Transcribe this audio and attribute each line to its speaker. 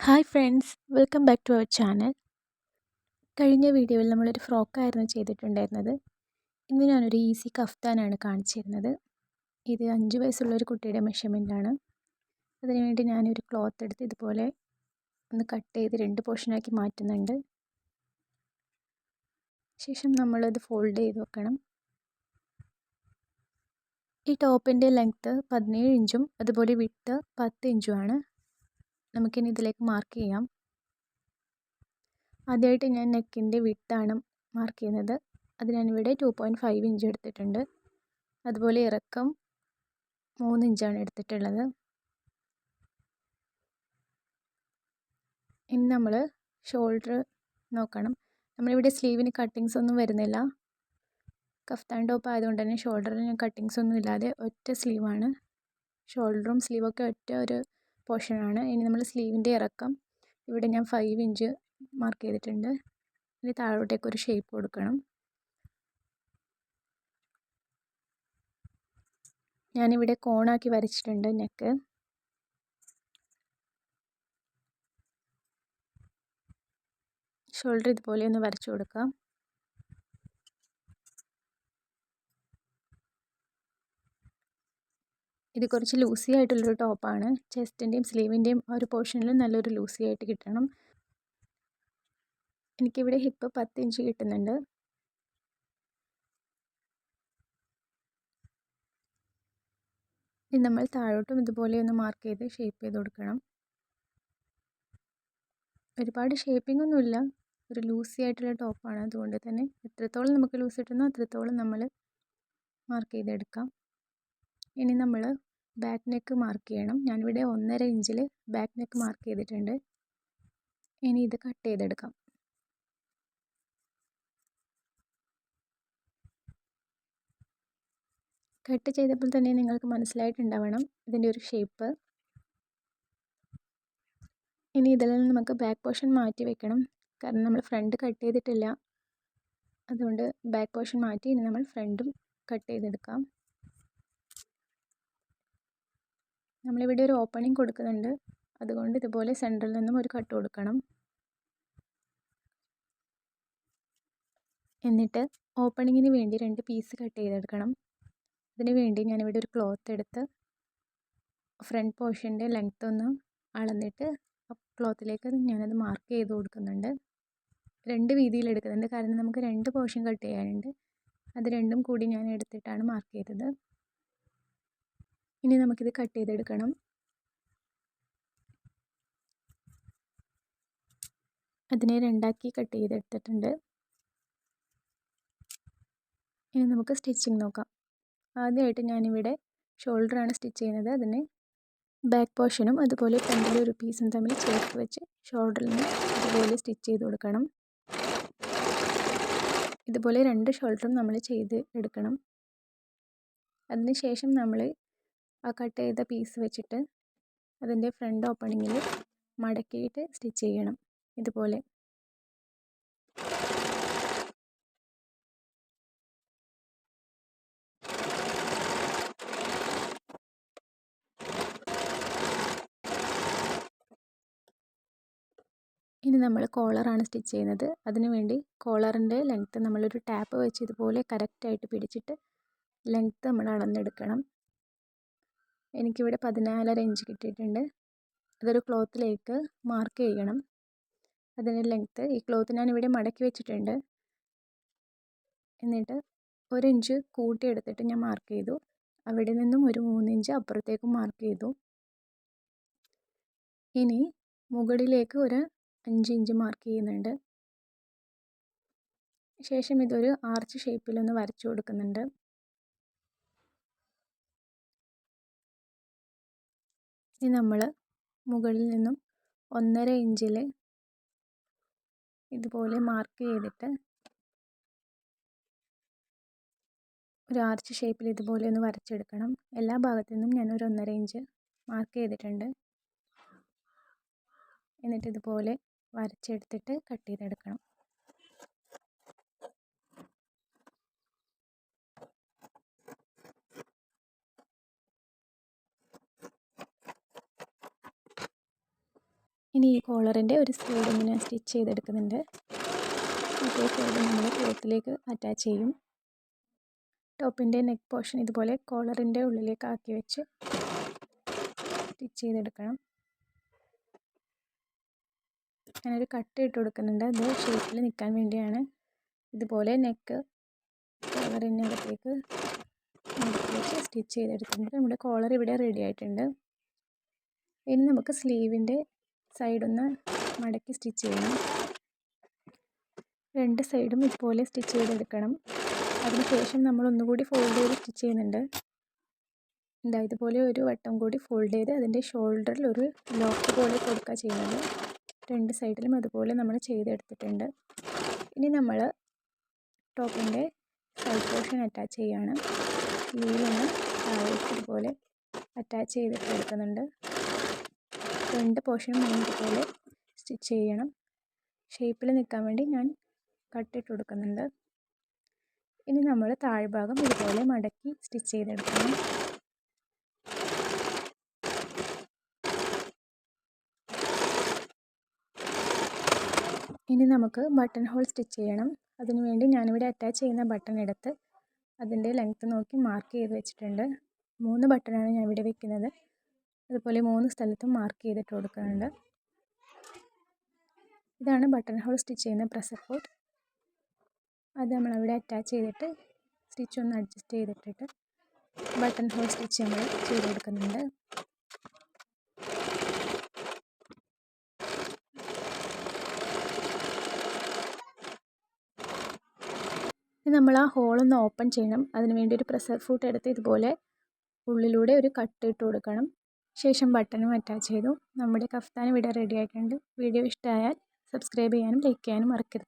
Speaker 1: Hi friends welcome back to our channel കഴിഞ്ഞ വീഡിയോയിൽ നമ്മളൊരു ഫ്രോക്കായിരുന്നു ചെയ്തിട്ടുണ്ടായിരുന്നത്. ഇന്ന് ഞാനൊരു ഈസി കഫ്താനാണ് കാണിച്ചിരുന്നത്. ഇത് അഞ്ച് വയസ്സുള്ള ഒരു കുട്ടിയുടെ മെഷർമെന്റാണ് അതിനുവേണ്ടി ഞാനൊരു ക്ലോത്ത് എടുത്ത് ഇതുപോലെ ഒന്ന് കട്ട് ചെയ്ത് രണ്ട് പോർഷനാക്കി മാറ്റുന്നുണ്ട്. ശേഷം നമ്മളത് ഫോൾഡ് ചെയ്ത് വെക്കണം. ഈ ടോപ്പിന്റെ ലെങ്ത്ത് പതിനേഴ് ഇഞ്ചും അതുപോലെ വിട്ട് പത്ത് ഇഞ്ചുമാണ് നമുക്കിനി ഇതിലേക്ക് മാർക്ക് ചെയ്യാം. ആദ്യമായിട്ട് ഞാൻ നെക്കിന്റെ വിട്ടാണ് മാർക്ക് ചെയ്യുന്നത്. അത് ഞാനിവിടെ ടു പോയിന്റ് ഫൈവ് ഇഞ്ച് എടുത്തിട്ടുണ്ട്. അതുപോലെ ഇറക്കം മൂന്ന് ഇഞ്ചാണ് എടുത്തിട്ടുള്ളത്. ഇനി നമ്മൾ ഷോൾഡർ നോക്കണം. നമ്മളിവിടെ സ്ലീവിന് കട്ടിങ്സ് ഒന്നും വരുന്നില്ല. കഫ്താൻ ടോപ്പ് ആയതുകൊണ്ട് തന്നെ ഷോൾഡറിന് കട്ടിങ്സ് ഒന്നും ഇല്ലാതെ ഒറ്റ സ്ലീവാണ് ഷോൾഡറും സ്ലീവൊക്കെ ഒറ്റ ഒരു പോർഷനാണ്. ഇനി നമ്മൾ സ്ലീവിന്റെ ഇറക്കം. ഇവിടെ ഞാൻ ഫൈവ് ഇഞ്ച് മാർക്ക് ചെയ്തിട്ടുണ്ട്. ഇനി താഴോട്ടേക്ക് ഒരു ഷേപ്പ് കൊടുക്കണം. ഞാനിവിടെ കോണാക്കി വരച്ചിട്ടുണ്ട് നെക്ക് ഷോൾഡർ ഇതുപോലെ ഒന്ന് വരച്ചു കൊടുക്കാം. ഇത് കുറച്ച് ലൂസി ആയിട്ടുള്ളൊരു ടോപ്പാണ്. ചെസ്റ്റിന്റെയും സ്ലീവിന്റെയും ആ ഒരു പോർഷനിൽ നല്ലൊരു ലൂസി ആയിട്ട് കിട്ടണം. എനിക്കിവിടെ ഹിപ്പ് പത്ത് ഇഞ്ച് കിട്ടുന്നുണ്ട്. ഇനി നമ്മൾ താഴോട്ടും ഇതുപോലെ ഒന്ന് മാർക്ക് ചെയ്ത് ഷേപ്പ് ചെയ്ത് കൊടുക്കണം. ഒരുപാട് ഷേപ്പിംഗ് ഒന്നുമില്ല ഒരു ലൂസി ആയിട്ടുള്ള ടോപ്പാണ്. അതുകൊണ്ട് തന്നെ എത്രത്തോളം നമുക്ക് ലൂസ് കിട്ടുന്നോ അത്രത്തോളം നമ്മൾ മാർക്ക് ചെയ്തെടുക്കാം. ഇനി നമ്മൾ ബാക്ക് നെക്ക് മാർക്ക് ചെയ്യണം. ഞാനിവിടെ ഒന്നര ഇഞ്ചിൽ ബാക്ക് നെക്ക് മാർക്ക് ചെയ്തിട്ടുണ്ട്. ഇനി ഇത് കട്ട് ചെയ്തെടുക്കാം. കട്ട് ചെയ്തപ്പോൾ തന്നെ നിങ്ങൾക്ക് മനസ്സിലായിട്ടുണ്ടാവണം ഇതിന്റെ ഒരു ഷേപ്പ് ഇനി ഇതിൽ നിന്ന് നമുക്ക് ബാക്ക് പോർഷൻ മാറ്റി വെക്കണം. കാരണം നമ്മൾ ഫ്രണ്ട് കട്ട് ചെയ്തിട്ടില്ല. അതുകൊണ്ട് ബാക്ക് പോർഷൻ മാറ്റി ഇനി നമ്മൾ ഫ്രണ്ടും കട്ട് ചെയ്തെടുക്കാം. നമ്മളിവിടെ ഒരു ഓപ്പണിംഗ് കൊടുക്കുന്നുണ്ട്. അതുകൊണ്ട് ഇതുപോലെ സെന്ററിൽ നിന്നും ഒരു കട്ട് കൊടുക്കണം. എന്നിട്ട് ഓപ്പണിങ്ങിന് വേണ്ടി രണ്ട് പീസ് കട്ട് ചെയ്തെടുക്കണം. അതിന് വേണ്ടി ഞാനിവിടെ ഒരു ക്ലോത്ത് എടുത്ത് ഫ്രണ്ട് പോർഷന്റെ ലെങ്ത്ത് ഒന്ന് അളന്നിട്ട് ക്ലോത്തിലേക്ക് ഞാനത് മാർക്ക് ചെയ്ത് കൊടുക്കുന്നുണ്ട്. രണ്ട് വീതിയിൽ എടുക്കുന്നുണ്ട്. കാരണം നമുക്ക് രണ്ട് പോർഷൻ കട്ട് ചെയ്യാനുണ്ട്. അത് രണ്ടും കൂടി ഞാൻ എടുത്തിട്ടാണ് മാർക്ക് ചെയ്തത്. ഇനി നമുക്കിത് കട്ട് ചെയ്തെടുക്കണം. അതിനെ രണ്ടാക്കി കട്ട് ചെയ്തെടുത്തിട്ടുണ്ട്. ഇനി നമുക്ക് സ്റ്റിച്ചിങ് നോക്കാം. ആദ്യമായിട്ട് ഞാനിവിടെ ഷോൾഡറാണ് സ്റ്റിച്ച് ചെയ്യുന്നത്. അതിന് ബാക്ക് പോർഷനും അതുപോലെ ഫ്രണ്ടിലെ ഒരു പീസും തമ്മിൽ ചേർത്ത് വെച്ച് ഷോൾഡറിൽ അതുപോലെ സ്റ്റിച്ച് ചെയ്ത് കൊടുക്കണം. ഇതുപോലെ രണ്ട് ഷോൾഡറും നമ്മൾ ചെയ്ത് എടുക്കണം. അതിന് ശേഷം നമ്മൾ ആ കട്ട് ചെയ്ത പീസ് വെച്ചിട്ട് അതിന്റെ ഫ്രണ്ട് ഓപ്പണിങ്ങിൽ മടക്കിയിട്ട് സ്റ്റിച്ച് ചെയ്യണം. ഇതുപോലെ. ഇനി നമ്മൾ കോളറാണ് സ്റ്റിച്ച് ചെയ്യുന്നത്. അതിന് വേണ്ടി കോളറിന്റെ ലെങ്ത്ത് നമ്മളൊരു ടാപ്പ് വെച്ച് ഇതുപോലെ കറക്റ്റായിട്ട് പിടിച്ചിട്ട് ലെങ്ത്ത് നമ്മൾ അളന്നെടുക്കണം. എനിക്കിവിടെ പതിനാലര ഇഞ്ച് കിട്ടിയിട്ടുണ്ട്. അതൊരു ക്ലോത്തിലേക്ക് മാർക്ക് ചെയ്യണം. അതിന്റെ ലെങ്ത്ത് ഈ ക്ലോത്ത് ഞാനിവിടെ മടക്കി വെച്ചിട്ടുണ്ട്. എന്നിട്ട് ഒരു ഇഞ്ച് കൂട്ടിയെടുത്തിട്ട് ഞാൻ മാർക്ക് ചെയ്തു. അവിടെ നിന്നും ഒരു മൂന്നിഞ്ച് അപ്പുറത്തേക്കും മാർക്ക് ചെയ്തു. ഇനി മുകളിലേക്ക് ഒരു അഞ്ച് ഇഞ്ച് മാർക്ക് ചെയ്യുന്നുണ്ട്. ശേഷം ഇതൊരു ആർച്ച് ഷേപ്പിലൊന്ന് വരച്ചു കൊടുക്കുന്നുണ്ട്. ഇനി നമ്മൾ മുകളിൽ നിന്നും ഒന്നര ഇഞ്ചിൽ ഇതുപോലെ മാർക്ക് ചെയ്തിട്ട് ഒരു ആർച്ച് ഷേപ്പിൽ ഇതുപോലെ ഒന്ന് വരച്ചെടുക്കണം. എല്ലാ ഭാഗത്തു നിന്നും ഞാൻ ഒരു ഒന്നര ഇഞ്ച് മാർക്ക് ചെയ്തിട്ടുണ്ട്. എന്നിട്ട് ഇതുപോലെ വരച്ചെടുത്തിട്ട് കട്ട് ചെയ്തെടുക്കണം. ഇനി ഈ കോളറിന്റെ ഒരു സൈഡ് ഇങ്ങനെ സ്റ്റിച്ച് ചെയ്തെടുക്കുന്നുണ്ട്. അതേ സൈഡ് നമ്മൾ ക്ലോത്തിലേക്ക് അറ്റാച്ച് ചെയ്യും. ടോപ്പിന്റെ നെക്ക് പോർഷൻ ഇതുപോലെ കോളറിന്റെ ഉള്ളിലേക്ക് ആക്കി വെച്ച് സ്റ്റിച്ച് ചെയ്തെടുക്കണം. ഞാനൊരു കട്ട് ഇട്ട് കൊടുക്കുന്നുണ്ട്. അത് ഷേപ്പിൽ നിൽക്കാൻ വേണ്ടിയാണ്. ഇതുപോലെ നെക്ക് കോളറിന്റെ അകത്തേക്ക് സ്റ്റിച്ച് ചെയ്തെടുത്തിട്ടുണ്ട് നമ്മുടെ കോളർ ഇവിടെ റെഡി ആയിട്ടുണ്ട്. ഇനി നമുക്ക് സ്ലീവിന്റെ സൈഡൊന്ന് മടക്കി സ്റ്റിച്ച് ചെയ്യണം. രണ്ട് സൈഡും ഇതുപോലെ സ്റ്റിച്ച് ചെയ്തെടുക്കണം. അതിനുശേഷം നമ്മൾ ഒന്നുകൂടി ഫോൾഡ് ചെയ്ത് സ്റ്റിച്ച് ചെയ്യുന്നുണ്ട്. എന്താ ഇതുപോലെ ഒരു വട്ടം കൂടി ഫോൾഡ് ചെയ്ത് അതിന്റെ ഷോൾഡറിൽ ഒരു ലോക്ക് പോലെ കൊടുക്കുക ചെയ്യുന്നത്. രണ്ട് സൈഡിലും അതുപോലെ നമ്മൾ ചെയ്തെടുത്തിട്ടുണ്ട്. ഇനി നമ്മൾ ടോപ്പിന്റെ സൈഡ് പോർഷൻ അറ്റാച്ച് ചെയ്യുകയാണ് സ്ലീവിലൊന്ന് താഴേക്ക് ഇതുപോലെ അറ്റാച്ച് ചെയ്തിട്ട് എടുക്കുന്നുണ്ട്. രണ്ട് പോർഷനും നമ്മൾ ഇതുപോലെ സ്റ്റിച്ച് ചെയ്യണം. ഷേപ്പിൽ നിൽക്കാൻ വേണ്ടി ഞാൻ കട്ടിട്ട് കൊടുക്കുന്നുണ്ട്. ഇനി നമ്മൾ താഴ്ഭാഗം ഇതുപോലെ മടക്കി സ്റ്റിച്ച് ചെയ്തെടുക്കണം. ഇനി നമുക്ക് ബട്ടൺ ഹോൾ സ്റ്റിച്ച് ചെയ്യണം. അതിനുവേണ്ടി ഞാനിവിടെ അറ്റാച്ച് ചെയ്യുന്ന ബട്ടൺ എടുത്ത് അതിന്റെ ലെങ്ത്ത് നോക്കി മാർക്ക് ചെയ്ത് വെച്ചിട്ടുണ്ട്. മൂന്ന് ബട്ടണാണ് ഞാൻ ഇവിടെ വെക്കുന്നത്. അതുപോലെ മൂന്ന് സ്ഥലത്തും മാർക്ക് ചെയ്തിട്ട് കൊടുക്കുന്നുണ്ട്. ഇതാണ് ബട്ടൺ ഹോൾ സ്റ്റിച്ച് ചെയ്യുന്ന പ്രസർ ഫോട്ട് അത് നമ്മളവിടെ അറ്റാച്ച് ചെയ്തിട്ട് സ്റ്റിച്ച് ഒന്ന് അഡ്ജസ്റ്റ് ചെയ്തിട്ടിട്ട് ബട്ടൺ ഹോൾ സ്റ്റിച്ച് നമ്മൾ ചെയ്ത് കൊടുക്കുന്നുണ്ട്. നമ്മൾ ആ ഹോളൊന്ന് ഓപ്പൺ ചെയ്യണം. അതിന് വേണ്ടി ഒരു പ്രസർ ഫൂട്ട് എടുത്ത് ഇതുപോലെ ഉള്ളിലൂടെ ഒരു കട്ട് ഇട്ട് കൊടുക്കണം. ശേഷം ബട്ടണും അറ്റാച്ച് ചെയ്തു. നമ്മുടെ കഫ്താൻ ഇവിടെ റെഡി ആയിട്ടുണ്ട്. വീഡിയോ ഇഷ്ടമായാൽ സബ്സ്ക്രൈബ് ചെയ്യാനും ലൈക്ക് ചെയ്യാനും മറക്കരുത്.